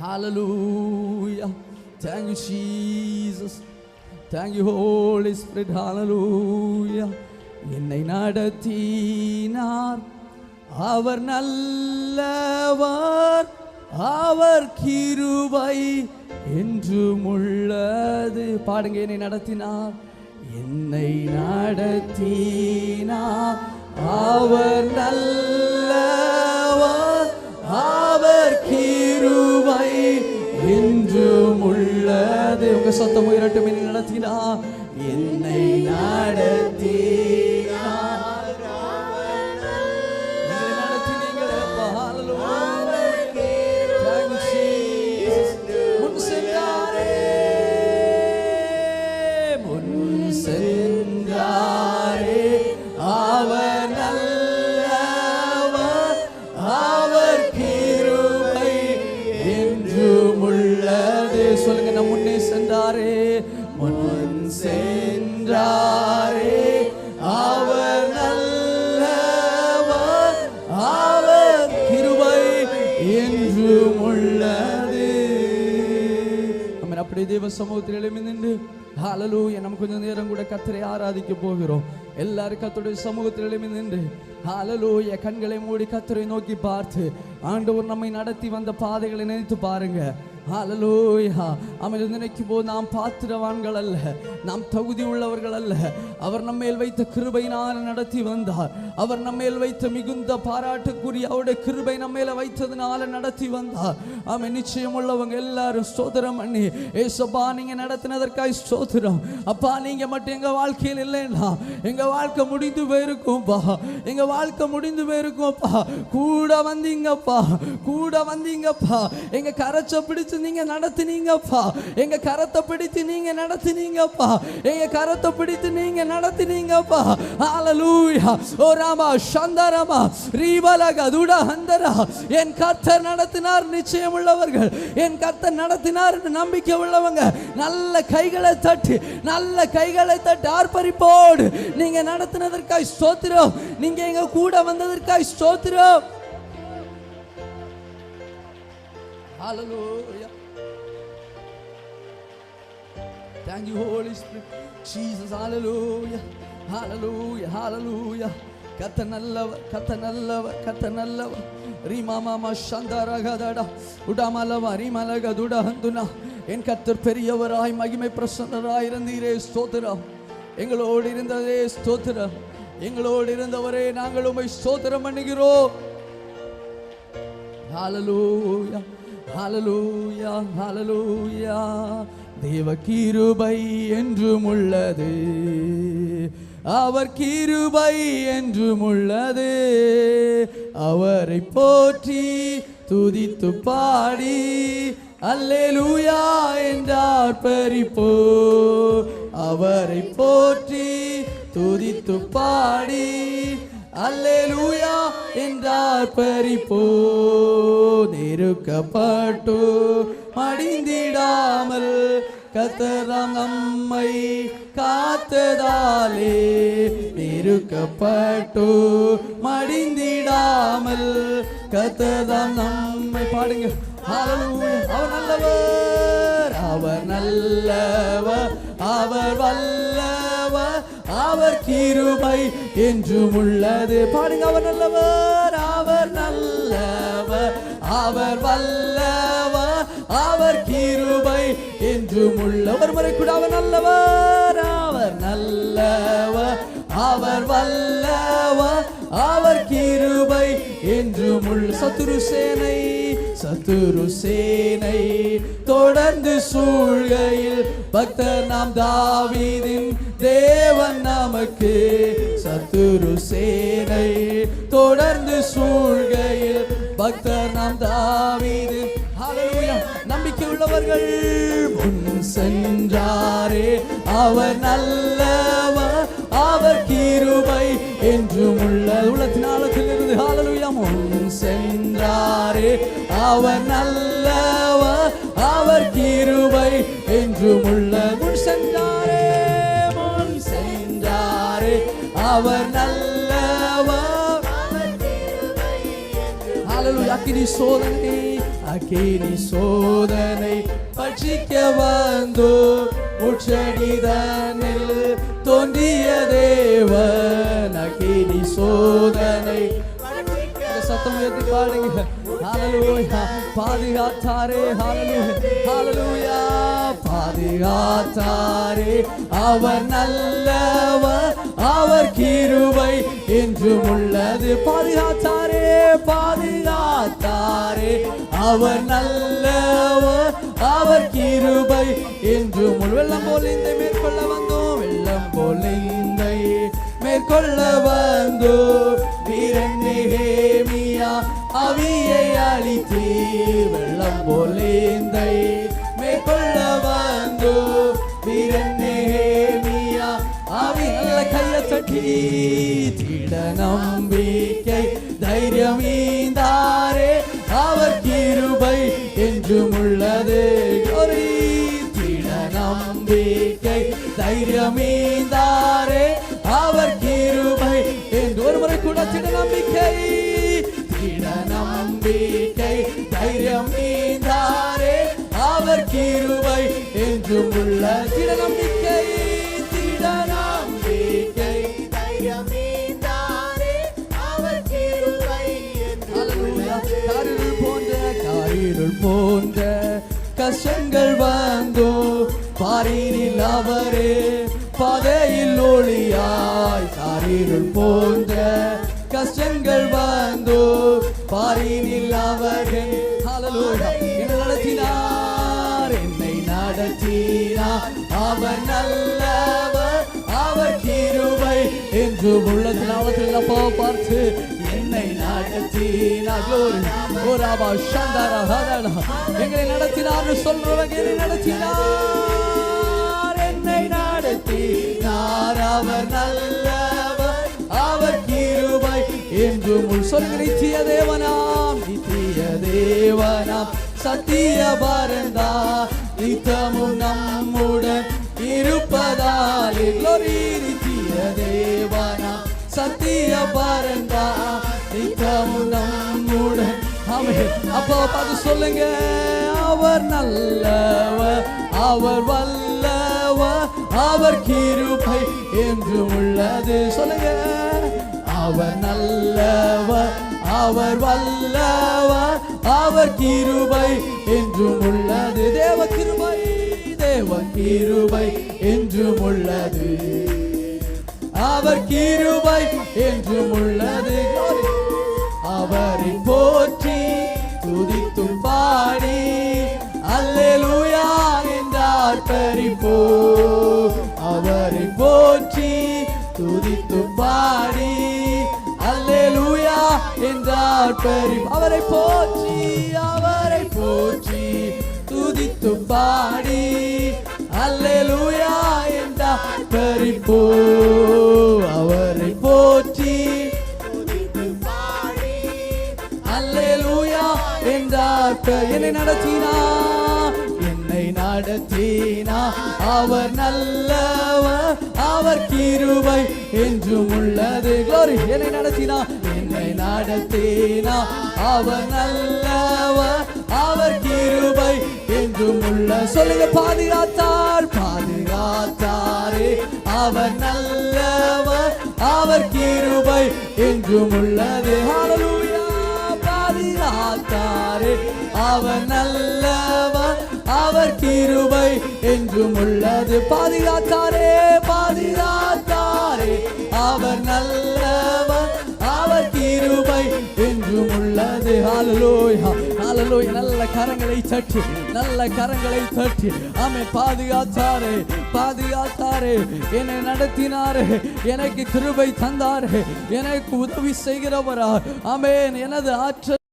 Hallelujah. Thank you, Jesus. Thank you, Holy Spirit. Hallelujah. என்னை நடத்தினார் அவர் நல்லவர் அவர் கிருபை என்றும் உள்ளது பாடுங்க என்னை நடத்தினார் என்னை நடத்தினார் அவர் நல்லவர் அவர் கீருவை என்றும் உள்ளது. உங்க சொத்தம் உயிரட்டும் என்னை நடத்தினா என்னை நடத்தினார் நம்ம தேவ சமூகத்தில் எழுமி நின்று ஹalleluya நம்ம கொஞ்சம் நேரம் கூட கத்தரை ஆராதிக்க போகிறோம். எல்லாரும் கத்தருடைய சமூகத்தில் எழுமி நின்று ஹalleluya கண்களை மூடி கத்தரை நோக்கி பார்த்து ஆண்டவர் நம்மை நடத்தி வந்த பாதைகளை நினைத்து பாருங்க. ஹalleluya அவன் நினைக்கும் போது நாம் பாத்திரவான்கள் அல்ல நாம் தகுதி உள்ளவர்கள் அல்ல அவர் நம்மேல் வைத்த கிருபையினால் நடத்தி வந்தார். அவர் நம்மேல் வைத்த மிகுந்த பாராட்டுக்குரிய அவருடைய கிருபை நம்மேல வைத்ததுனால நடத்தி வந்தார். அவன் நிச்சயம் உள்ளவங்க எல்லாரும் ஸ்தோத்திரம் பண்ணி ஏசப்பா நீங்க நடத்தினதற்காய் சோதரம் அப்பா நீங்க மட்டும் எங்க வாழ்க்கையில் இல்லைன்னா எங்க வாழ்க்கை முடிந்து போயிருக்கும்ப்பா எங்க வாழ்க்கை முடிந்து போயிருக்கும்ப்பா கூட வந்தீங்கப்பா. கூட வந்தீங்கப்பா. எங்க கரைச்ச பிடிச்சு நீங்க நடத்தினீங்கப்பா. எங்க கரத்தை பிடித்து நீங்க நடத்தினீங்கப்பா. எங்க கரத்தை பிடித்து நீங்க நடத்தினீங்கப்பா. ஆலலூயா ஓ ராமா சந்தரமா. ரீவலக துட ஹந்தரா என் கர்த்தர் நடத்தினார் நிச்சயம் உள்ளவர்கள் என் கர்த்தர் நடத்தினார் என்று நம்பிக்கை உள்ளவங்க நல்ல கைகளை தட்டி நல்ல கைகளை தட்டி ஆர்ப்பரிப்போடு. நீங்க நடத்தினதற்காய் ஸ்தோத்திரம். நீங்க எங்க கூட வந்ததற்காய் ஸ்தோத்திரம். Hallelujah. Thank you, Holy Spirit. Jesus, hallelujah. Hallelujah, hallelujah. கத்த நல்லவர் கத்த நல்லவர் கத்த நல்லவர் ரீமாமாமா சந்தரகதடா உடமலவ ரீமலகதுட ஹந்துனா என் கத்தர் பெரியவராய் மகிமை பிரசன்னராய் இருந்தீரே ஸ்தோத்திரம் எங்களோடு இருந்ததே ஸ்தோத்திரம் எங்களோடு இருந்தவரே நாங்கள் உமை ஸ்தோத்திரம் பண்ணுகிறோம் ஹalleluya ஹலலூயா ஹலலூயா தேவ கிருபை என்றும் உள்ளது. அவர் கிருபை என்றும் உள்ளது. அவரை போற்றி துதித்து பாடி அல்லேலூயா என்றார் பறிப்போ அவரை போற்றி துதித்து பாடி அல்லேலூயா என்றார் பறிப்போ. நெருக்கப்பட்டு மடிந்திடாமல் கத்தராம் நம்மை காத்ததாலே நெருக்கப்பட்டு மடிந்திடாமல் கத்தராம் நம்மை பாடுங்க. அவர் நல்லவர். அவர் நல்லவர். அவர் வல்ல அவர் கிருபை என்றும் உள்ளது. பாருங்க அவர் நல்லவர் அவர் நல்லவர் அவர் வல்லவர் அவர் கிருபை என்றும் உள்ளவர். முறை கூட அவர் நல்லவர் அவர் நல்லவர் அவர் வல்லவர் அவர் கிருபை என்றும் உள்ள சத்துரு சேனை சத்துரு சேனை. தொடர்ந்து சூழ்கையில் பக்தர் நாம் தாவீதின் தேவன் நமக்கு சத்துரு சேனை தொடர்ந்து சூழ்கையில் பக்தர் நாம் தாவீது. நம்பிக்கை உள்ளவர்கள் முன் சென்றாரே. அவர் நல்லவர் அவர் கிருபை என்றும் உள்ள உள்ளத்தின் ஆழத்தில் இருந்து ஹாலலுயா முன் சென்றாரே. அவர் நல்லவர் அவர் கிருபை என்றும் உள்ள. முன் சென்றாரே. அவர் நல்லவர். அக்கினி சோதனை அக்கினி சோதனை பட்சிக்க வந்தோ முச்சடிதனில் தோன்றிய தேவன். அக்கினி சோதனை. சத்தம் உயர்த்தி பாடுங்க. ஹalleluya பாதுகாத்தாரே ஹalleluya பாதுகாத்தாரே அவர் நல்லவர். அவர் கிருவை என்றும் உள்ளது. பாதுகாத்தாரே பாதுகாத்தாரே. அவர் நல்லவர் அவர் கிருபை என்றும் வெள்ளம் போல் இந்த மேற்கொள்ள வந்தோம். வெள்ளம் போல் இந்த மேற்கொள்ள வந்தோ வீரன் நேமியா அவியை அழித்தீ வெள்ளம் போலேந்தை கைய திட நம்பிக்கை தைரியம் ஈந்தாரே. அவர் கிருபை என்றும் உள்ளது. கோரி திட நம்பிக்கை தைரியம் ஈந்தாரே. அவர் கிருபை என்று ஒரு முறை கூட திட நம்பிக்கை திட நம்பிக்கை தைரியம் ஈந்தாரே. அவர் கிருபை என்றும் உள்ள திட நம்பிக்கை. கஷ்டங்கள் வந்தோ பாரினில் அவரே பாதையில் ஒளியாய். காரிருள் போன்ற கஷ்டங்கள் வந்தோ பாரினில் அவரே. என்னை நடத்தினார். என்னை நடத்தினார். அவர் நல்லவர். அவர் கிருவை என்று உள்ளத்தில் அவர்கள் அப்பா பார்த்து Oh, எங்களை நடத்தினார் சொல்றவங்க என்னை நடத்தினார். என்னை நடத்தினார். அவர் நல்லவர். அவர் கிருபை. என்று உள் சொல்லுங்க நித்திய தேவனாம். நித்திய தேவனாம். சத்திய பரந்தா. நித்தமும் நம்முடன் இருப்பதால். Glory நித்திய தேவனாம். சத்திய பரந்தா. நித்தமும் நம்முடன் அப்போ பார்த்து சொல்லுங்க அவர் நல்லவர் அவர் வல்லவர் அவர் கிருபை என்று உள்ளது. சொல்லுங்க அவர் நல்லவர் அவர் வல்லவர் அவர் கிருபை என்றும் உள்ளது. தேவ கிருபை தேவ கிருபை என்றும் உள்ளது. அவர் கிருபை என்றும் உள்ளது. அவரை போற்றி துதித்தும் பாடி அல்லேலூயா என்றார் பரிப்போ அவரை போற்றி துதித்தும் பாடி அல்லேலூயா என்றார் பரி அவரை போற்றி அவரை போற்றி துதித்தும் பாடி அல்லேலூயா என்றார் பரிப்போ என்னை நடத்தினா? என்னை நடத்தினா? அவர் நல்லவர் அவர் கிருபை என்றும் உள்ளது. Glory. என்னை நடத்தினா? என்னை நடத்தினா? அவர் நல்லவர் அவர் கிருபை என்றும் உள்ள சொல்லுங்க. பாதுகாத்தார் பாதுகாத்தாரே. அவர் நல்லவர் அவர் கிருபை என்றும் உள்ளது. அவர் நல்லவர் அவர் கிருபை என்றும் உள்ளது. பாதுகாத்தாரே பாதுகாத்தாரே. அவர் நல்லவர் அவர் கிருபை என்றும் உள்ளது. ஹாலலோயா ஹாலலோய் நல்ல கரங்களை தட்டி நல்ல கரங்களை தட்டி. ஆமே பாதுகாத்தாரே பாதுகாத்தாரே. என்னை நடத்தினாரே எனக்கு கிருபை தந்தாரே. எனக்கு உதவி செய்கிறவரா? ஆமென். எனது ஆற்றல்